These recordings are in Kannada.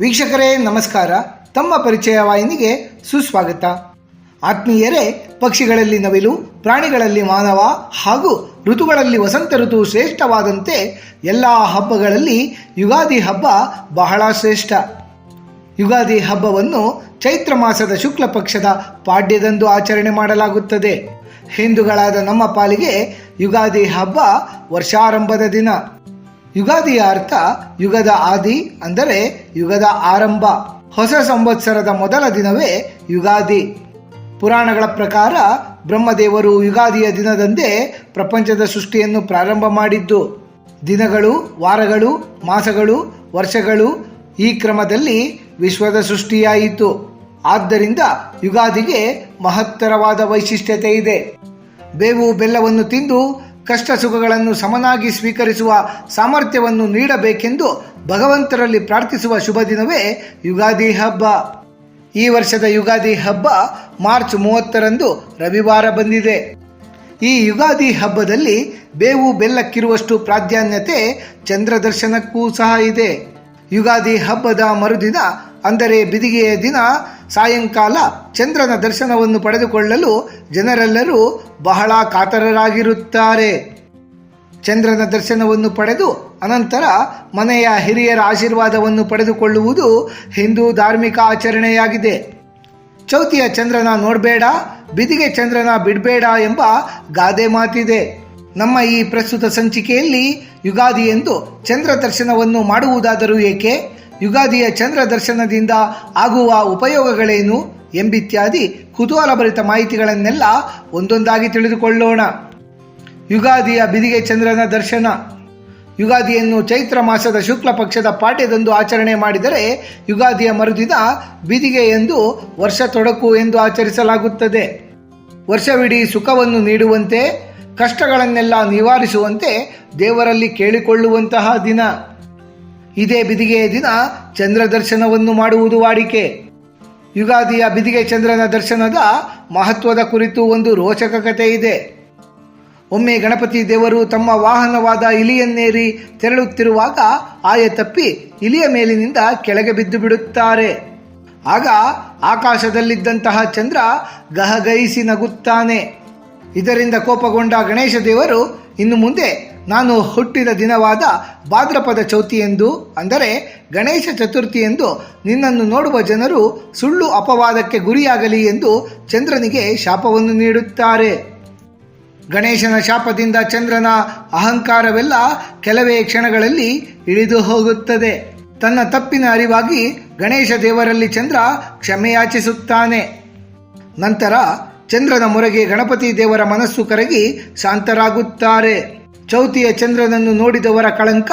ವೀಕ್ಷಕರೇ, ನಮಸ್ಕಾರ. ತಮ್ಮ ಪರಿಚಯ ವಾಹಿನಿಗೆ ಸುಸ್ವಾಗತ. ಆತ್ಮೀಯರೇ, ಪಕ್ಷಿಗಳಲ್ಲಿ ನವಿಲು, ಪ್ರಾಣಿಗಳಲ್ಲಿ ಮಾನವ ಹಾಗೂ ಋತುಗಳಲ್ಲಿ ವಸಂತ ಋತು ಶ್ರೇಷ್ಠವಾದಂತೆ ಎಲ್ಲ ಹಬ್ಬಗಳಲ್ಲಿ ಯುಗಾದಿ ಹಬ್ಬ ಬಹಳ ಶ್ರೇಷ್ಠ. ಯುಗಾದಿ ಹಬ್ಬವನ್ನು ಚೈತ್ರ ಮಾಸದ ಶುಕ್ಲ ಪಕ್ಷದ ಪಾಡ್ಯದಂದು ಆಚರಣೆ ಮಾಡಲಾಗುತ್ತದೆ. ಹಿಂದೂಗಳಾದ ನಮ್ಮ ಪಾಲಿಗೆ ಯುಗಾದಿ ಹಬ್ಬ ವರ್ಷಾರಂಭದ ದಿನ. ಯುಗಾದಿಯ ಅರ್ಥ ಯುಗದ ಆದಿ ಅಂದರೆ ಯುಗದ ಆರಂಭ. ಹೊಸ ಸಂವತ್ಸರದ ಮೊದಲ ದಿನವೇ ಯುಗಾದಿ. ಪುರಾಣಗಳ ಪ್ರಕಾರ ಬ್ರಹ್ಮದೇವರು ಯುಗಾದಿಯ ದಿನದಂದೇ ಪ್ರಪಂಚದ ಸೃಷ್ಟಿಯನ್ನು ಪ್ರಾರಂಭ ಮಾಡಿದ್ದು. ದಿನಗಳು, ವಾರಗಳು, ಮಾಸಗಳು, ವರ್ಷಗಳು ಈ ಕ್ರಮದಲ್ಲಿ ವಿಶ್ವದ ಸೃಷ್ಟಿಯಾಯಿತು. ಆದ್ದರಿಂದ ಯುಗಾದಿಗೆ ಮಹತ್ತರವಾದ ವೈಶಿಷ್ಟ್ಯತೆ ಇದೆ. ಬೇವು ಬೆಲ್ಲವನ್ನು ತಿಂದು ಕಷ್ಟ ಸುಖಗಳನ್ನು ಸಮನಾಗಿ ಸ್ವೀಕರಿಸುವ ಸಾಮರ್ಥ್ಯವನ್ನು ನೀಡಬೇಕೆಂದು ಭಗವಂತರಲ್ಲಿ ಪ್ರಾರ್ಥಿಸುವ ಶುಭ ದಿನವೇ ಯುಗಾದಿ ಹಬ್ಬ. ಈ ವರ್ಷದ ಯುಗಾದಿ ಹಬ್ಬ ಮಾರ್ಚ್ ಮೂವತ್ತರಂದು ರವಿವಾರ ಬಂದಿದೆ. ಈ ಯುಗಾದಿ ಹಬ್ಬದಲ್ಲಿ ಬೇವು ಬೆಲ್ಲಕ್ಕಿರುವಷ್ಟು ಪ್ರಾಧಾನ್ಯತೆ ಚಂದ್ರ ದರ್ಶನಕ್ಕೂ ಸಹ ಇದೆ. ಯುಗಾದಿ ಹಬ್ಬದ ಮರುದಿನ, ಅಂದರೆ ಬಿದಿಗೆಯ ದಿನ ಸಾಯಂಕಾಲ ಚಂದ್ರನ ದರ್ಶನವನ್ನು ಪಡೆದುಕೊಳ್ಳಲು ಜನರೆಲ್ಲರೂ ಬಹಳ ಕಾತರರಾಗಿರುತ್ತಾರೆ. ಚಂದ್ರನ ದರ್ಶನವನ್ನು ಪಡೆದು ಅನಂತರ ಮನೆಯ ಹಿರಿಯರ ಆಶೀರ್ವಾದವನ್ನು ಪಡೆದುಕೊಳ್ಳುವುದು ಹಿಂದೂ ಧಾರ್ಮಿಕ ಆಚರಣೆಯಾಗಿದೆ. ಚೌತಿಯ ಚಂದ್ರನ ನೋಡಬೇಡ, ಬಿದಿಗೆ ಚಂದ್ರನ ಬಿಡಬೇಡ ಎಂಬ ಗಾದೆ ಮಾತಿದೆ. ನಮ್ಮ ಈ ಪ್ರಸ್ತುತ ಸಂಚಿಕೆಯಲ್ಲಿ ಯುಗಾದಿ ಎಂದು ಚಂದ್ರ ದರ್ಶನವನ್ನು ಮಾಡುವುದಾದರೂ ಏಕೆ? ಯುಗಾದಿಯ ಚಂದ್ರ ದರ್ಶನದಿಂದ ಆಗುವ ಉಪಯೋಗಗಳೇನು ಎಂಬಿತ್ಯಾದಿ ಕುತೂಹಲಭರಿತ ಮಾಹಿತಿಗಳನ್ನೆಲ್ಲ ಒಂದೊಂದಾಗಿ ತಿಳಿದುಕೊಳ್ಳೋಣ. ಯುಗಾದಿಯ ಬಿದಿಗೆ ಚಂದ್ರನ ದರ್ಶನ. ಯುಗಾದಿಯನ್ನು ಚೈತ್ರ ಮಾಸದ ಶುಕ್ಲ ಪಕ್ಷದ ಪಾಠ್ಯದಂದು ಆಚರಣೆ ಮಾಡಿದರೆ ಯುಗಾದಿಯ ಮರುದಿನ ಬಿದಿಗೆ ಎಂದು ವರ್ಷ ತೊಡಕು ಎಂದು ಆಚರಿಸಲಾಗುತ್ತದೆ. ವರ್ಷವಿಡೀ ಸುಖವನ್ನು ನೀಡುವಂತೆ, ಕಷ್ಟಗಳನ್ನೆಲ್ಲ ನಿವಾರಿಸುವಂತೆ ದೇವರಲ್ಲಿ ಕೇಳಿಕೊಳ್ಳುವಂತಹ ದಿನ. ಇದೇ ಬಿದಿಗೆಯ ದಿನ ಚಂದ್ರ ದರ್ಶನವನ್ನು ಮಾಡುವುದು ವಾಡಿಕೆ. ಯುಗಾದಿಯ ಬಿದಿಗೆ ಚಂದ್ರನ ದರ್ಶನದ ಮಹತ್ವದ ಕುರಿತು ಒಂದು ರೋಚಕ ಕಥೆ ಇದೆ. ಒಮ್ಮೆ ಗಣಪತಿ ದೇವರು ತಮ್ಮ ವಾಹನವಾದ ಇಲಿಯನ್ನೇರಿ ತೆರಳುತ್ತಿರುವಾಗ ಆಯ ತಪ್ಪಿ ಇಲಿಯ ಮೇಲಿನಿಂದ ಕೆಳಗೆ ಬಿದ್ದು ಬಿಡುತ್ತಾರೆ. ಆಗ ಆಕಾಶದಲ್ಲಿದ್ದಂತಹ ಚಂದ್ರ ಗಹಗೈಸಿ ನಗುತ್ತಾನೆ. ಇದರಿಂದ ಕೋಪಗೊಂಡ ಗಣೇಶ ದೇವರು ಇನ್ನು ಮುಂದೆ ನಾನು ಹುಟ್ಟಿದ ದಿನವಾದ ಭಾದ್ರಪದ ಚೌತಿ ಎಂದು ಅಂದರೆ ಗಣೇಶ ಚತುರ್ಥಿ ಎಂದು ನಿನ್ನನ್ನು ನೋಡುವ ಜನರು ಸುಳ್ಳು ಅಪವಾದಕ್ಕೆ ಗುರಿಯಾಗಲಿ ಎಂದು ಚಂದ್ರನಿಗೆ ಶಾಪವನ್ನು ನೀಡುತ್ತಾರೆ. ಗಣೇಶನ ಶಾಪದಿಂದ ಚಂದ್ರನ ಅಹಂಕಾರವೆಲ್ಲ ಕೆಲವೇ ಕ್ಷಣಗಳಲ್ಲಿ ಇಳಿದು ಹೋಗುತ್ತದೆ. ತನ್ನ ತಪ್ಪಿನ ಅರಿವಾಗಿ ಗಣೇಶ ದೇವರಲ್ಲಿ ಚಂದ್ರ ಕ್ಷಮೆಯಾಚಿಸುತ್ತಾನೆ. ನಂತರ ಚಂದ್ರನ ಮೊರೆಗೆ ಗಣಪತಿ ದೇವರ ಮನಸ್ಸು ಕರಗಿ ಶಾಂತರಾಗುತ್ತಾರೆ. ಚೌತಿಯ ಚಂದ್ರನನ್ನು ನೋಡಿದವರ ಕಳಂಕ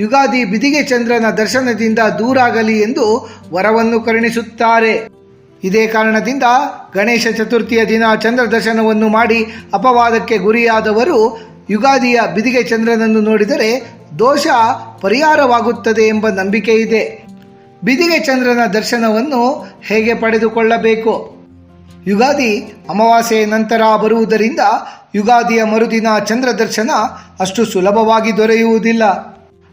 ಯುಗಾದಿ ಬಿದಿಗೆ ಚಂದ್ರನ ದರ್ಶನದಿಂದ ದೂರಾಗಲಿ ಎಂದು ವರವನ್ನು ಕರುಣಿಸುತ್ತಾರೆ. ಇದೇ ಕಾರಣದಿಂದ ಗಣೇಶ ಚತುರ್ಥಿಯ ದಿನ ಚಂದ್ರ ದರ್ಶನವನ್ನು ಮಾಡಿ ಅಪವಾದಕ್ಕೆ ಗುರಿಯಾದವರು ಯುಗಾದಿಯ ಬಿದಿಗೆ ಚಂದ್ರನನ್ನು ನೋಡಿದರೆ ದೋಷ ಪರಿಹಾರವಾಗುತ್ತದೆ ಎಂಬ ನಂಬಿಕೆ ಇದೆ. ಬಿದಿಗೆ ಚಂದ್ರನ ದರ್ಶನವನ್ನು ಹೇಗೆ ಪಡೆದುಕೊಳ್ಳಬೇಕು? ಯುಗಾದಿ ಅಮಾವಾಸ್ಯೆಯ ನಂತರ ಬರುವುದರಿಂದ ಯುಗಾದಿಯ ಮರುದಿನ ಚಂದ್ರ ದರ್ಶನ ಅಷ್ಟು ಸುಲಭವಾಗಿ ದೊರೆಯುವುದಿಲ್ಲ.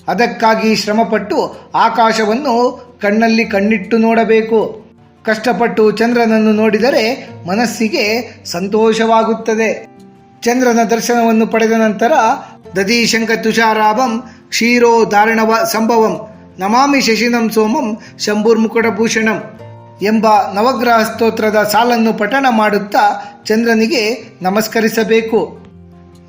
ಅದಕ್ಕಾಗಿ ಶ್ರಮಪಟ್ಟು ಆಕಾಶವನ್ನು ಕಣ್ಣಲ್ಲಿ ಕಣ್ಣಿಟ್ಟು ನೋಡಬೇಕು. ಕಷ್ಟಪಟ್ಟು ಚಂದ್ರನನ್ನು ನೋಡಿದರೆ ಮನಸ್ಸಿಗೆ ಸಂತೋಷವಾಗುತ್ತದೆ. ಚಂದ್ರನ ದರ್ಶನವನ್ನು ಪಡೆದ ನಂತರ ದದೀಶಂಕ ತುಷಾರಾಭಂ ಕ್ಷೀರೋ ಧಾರಣವ ಸಂಭವಂ ನಮಾಮಿ ಶಶಿನಂ ಸೋಮಂ ಶಂಭುರ್ಮುಕುಟಭೂಷಣಂ. ಎಂಬ ನವಗ್ರಹ ಸ್ತೋತ್ರದ ಸಾಲನ್ನು ಪಠಣ ಮಾಡುತ್ತಾ ಚಂದ್ರನಿಗೆ ನಮಸ್ಕರಿಸಬೇಕು.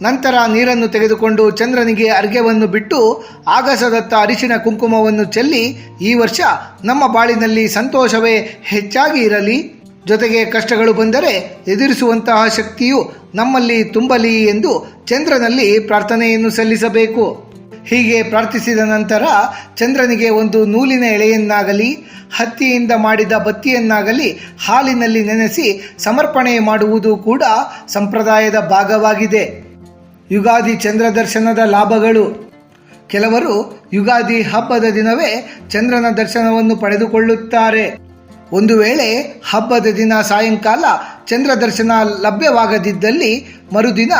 ನಂತರ ನೀರನ್ನು ತೆಗೆದುಕೊಂಡು ಚಂದ್ರನಿಗೆ ಅರ್ಘ್ಯವನ್ನು ಬಿಟ್ಟು ಆಗಸದತ್ತ ಅರಿಶಿನ ಕುಂಕುಮವನ್ನು ಚೆಲ್ಲಿ, ಈ ವರ್ಷ ನಮ್ಮ ಬಾಳಿನಲ್ಲಿ ಸಂತೋಷವೇ ಹೆಚ್ಚಾಗಿ ಇರಲಿ. ಜೊತೆಗೆ ಕಷ್ಟಗಳು ಬಂದರೆ ಎದುರಿಸುವಂತಹ ಶಕ್ತಿಯು ನಮ್ಮಲ್ಲಿ ತುಂಬಲಿ ಎಂದು ಚಂದ್ರನಲ್ಲಿ ಪ್ರಾರ್ಥನೆಯನ್ನು ಸಲ್ಲಿಸಬೇಕು. ಹೀಗೆ ಪ್ರಾರ್ಥಿಸಿದ ನಂತರ ಚಂದ್ರನಿಗೆ ಒಂದು ನೂಲಿನ ಎಳೆಯನ್ನಾಗಲಿ, ಹತ್ತಿಯಿಂದ ಮಾಡಿದ ಬತ್ತಿಯನ್ನಾಗಲಿ ಹಾಲಿನಲ್ಲಿ ನೆನೆಸಿ ಸಮರ್ಪಣೆ ಮಾಡುವುದು ಕೂಡ ಸಂಪ್ರದಾಯದ ಭಾಗವಾಗಿದೆ. ಯುಗಾದಿ ಚಂದ್ರ ದರ್ಶನದ ಲಾಭಗಳು. ಕೆಲವರು ಯುಗಾದಿ ಹಬ್ಬದ ದಿನವೇ ಚಂದ್ರನ ದರ್ಶನವನ್ನು ಪಡೆದುಕೊಳ್ಳುತ್ತಾರೆ. ಒಂದು ವೇಳೆ ಹಬ್ಬದ ದಿನ ಸಾಯಂಕಾಲ ಚಂದ್ರ ದರ್ಶನ ಲಭ್ಯವಾಗದಿದ್ದಲ್ಲಿ ಮರುದಿನ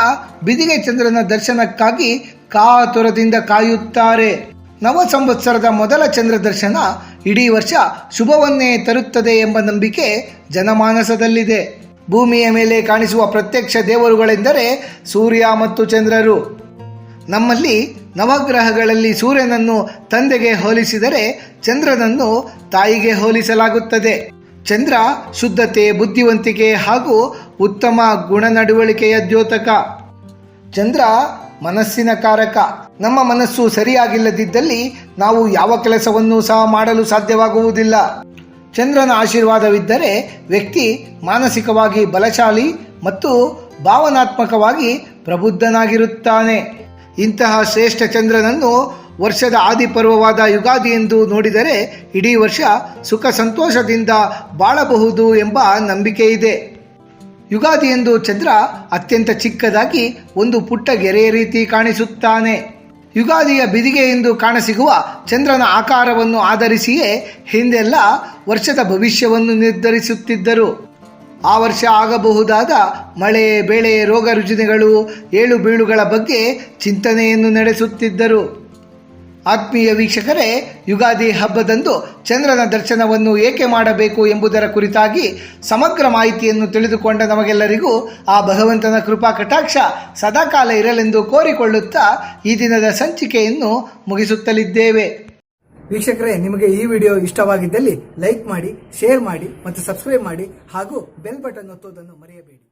ಬಿದಿಗೆ ಚಂದ್ರನ ದರ್ಶನಕ್ಕಾಗಿ ಕಾತುರದಿಂದ ಕಾಯುತ್ತಾರೆ. ನವ ಸಂವತ್ಸರದ ಮೊದಲ ಚಂದ್ರ ದರ್ಶನ ಇಡೀ ವರ್ಷ ಶುಭವನ್ನೇ ತರುತ್ತದೆ ಎಂಬ ನಂಬಿಕೆ ಜನಮಾನಸದಲ್ಲಿದೆ. ಭೂಮಿಯ ಮೇಲೆ ಕಾಣಿಸುವ ಪ್ರತ್ಯಕ್ಷ ದೇವರುಗಳೆಂದರೆ ಸೂರ್ಯ ಮತ್ತು ಚಂದ್ರರು. ನಮ್ಮಲ್ಲಿ ನವಗ್ರಹಗಳಲ್ಲಿ ಸೂರ್ಯನನ್ನು ತಂದೆಗೆ ಹೋಲಿಸಿದರೆ ಚಂದ್ರನನ್ನು ತಾಯಿಗೆ ಹೋಲಿಸಲಾಗುತ್ತದೆ. ಚಂದ್ರ ಶುದ್ಧತೆ, ಬುದ್ಧಿವಂತಿಕೆ ಹಾಗೂ ಉತ್ತಮ ಗುಣ ನಡವಳಿಕೆಯ ದ್ಯೋತಕ. ಚಂದ್ರ ಮನಸ್ಸಿನ ಕಾರಕ. ನಮ್ಮ ಮನಸ್ಸು ಸರಿಯಾಗಿಲ್ಲದಿದ್ದಲ್ಲಿ ನಾವು ಯಾವ ಕೆಲಸವನ್ನು ಸಹ ಮಾಡಲು ಸಾಧ್ಯವಾಗುವುದಿಲ್ಲ. ಚಂದ್ರನ ಆಶೀರ್ವಾದವಿದ್ದರೆ ವ್ಯಕ್ತಿ ಮಾನಸಿಕವಾಗಿ ಬಲಶಾಲಿ ಮತ್ತು ಭಾವನಾತ್ಮಕವಾಗಿ ಪ್ರಬುದ್ಧನಾಗಿರುತ್ತಾನೆ. ಇಂತಹ ಶ್ರೇಷ್ಠ ಚಂದ್ರನನ್ನು ವರ್ಷದ ಆದಿಪರ್ವವಾದ ಯುಗಾದಿ ಎಂದು ನೋಡಿದರೆ ಇಡೀ ವರ್ಷ ಸುಖ ಸಂತೋಷದಿಂದ ಬಾಳಬಹುದು ಎಂಬ ನಂಬಿಕೆ ಇದೆ. ಯುಗಾದಿ ಎಂದು ಚಂದ್ರ ಅತ್ಯಂತ ಚಿಕ್ಕದಾಗಿ ಒಂದು ಪುಟ್ಟ ಗೆರೆಯ ರೀತಿ ಕಾಣಿಸುತ್ತಾನೆ. ಯುಗಾದಿಯ ಬಿದಿಗೆ ಎಂದು ಕಾಣಸಿಗುವ ಚಂದ್ರನ ಆಕಾರವನ್ನು ಆಧರಿಸಿಯೇ ಹಿಂದೆಲ್ಲ ವರ್ಷದ ಭವಿಷ್ಯವನ್ನು ನಿರ್ಧರಿಸುತ್ತಿದ್ದರು. ಆ ವರ್ಷ ಆಗಬಹುದಾದ ಮಳೆ, ಬೆಳೆ, ರೋಗ ರುಜಿನಗಳು, ಏಳು ಬೀಳುಗಳ ಬಗ್ಗೆ ಚಿಂತನೆಯನ್ನು ನಡೆಸುತ್ತಿದ್ದರು. ಆತ್ಮೀಯ ವೀಕ್ಷಕರೇ, ಯುಗಾದಿ ಹಬ್ಬದಂದು ಚಂದ್ರನ ದರ್ಶನವನ್ನು ಏಕೆ ಮಾಡಬೇಕು ಎಂಬುದರ ಕುರಿತಾಗಿ ಸಮಗ್ರ ಮಾಹಿತಿಯನ್ನು ತಿಳಿದುಕೊಂಡ ನಮಗೆಲ್ಲರಿಗೂ ಆ ಭಗವಂತನ ಕೃಪಾ ಕಟಾಕ್ಷ ಸದಾಕಾಲ ಇರಲೆಂದು ಕೋರಿಕೊಳ್ಳುತ್ತಾ ಈ ದಿನದ ಸಂಚಿಕೆಯನ್ನು ಮುಗಿಸುತ್ತಲಿದ್ದೇವೆ. ವೀಕ್ಷಕರೇ, ನಿಮಗೆ ಈ ವಿಡಿಯೋ ಇಷ್ಟವಾಗಿದ್ದಲ್ಲಿ ಲೈಕ್ ಮಾಡಿ, ಶೇರ್ ಮಾಡಿ ಮತ್ತು ಸಬ್ಸ್ಕ್ರೈಬ್ ಮಾಡಿ ಹಾಗೂ ಬೆಲ್ ಬಟನ್ ಒತ್ತುವುದನ್ನು ಮರೆಯಬೇಡಿ.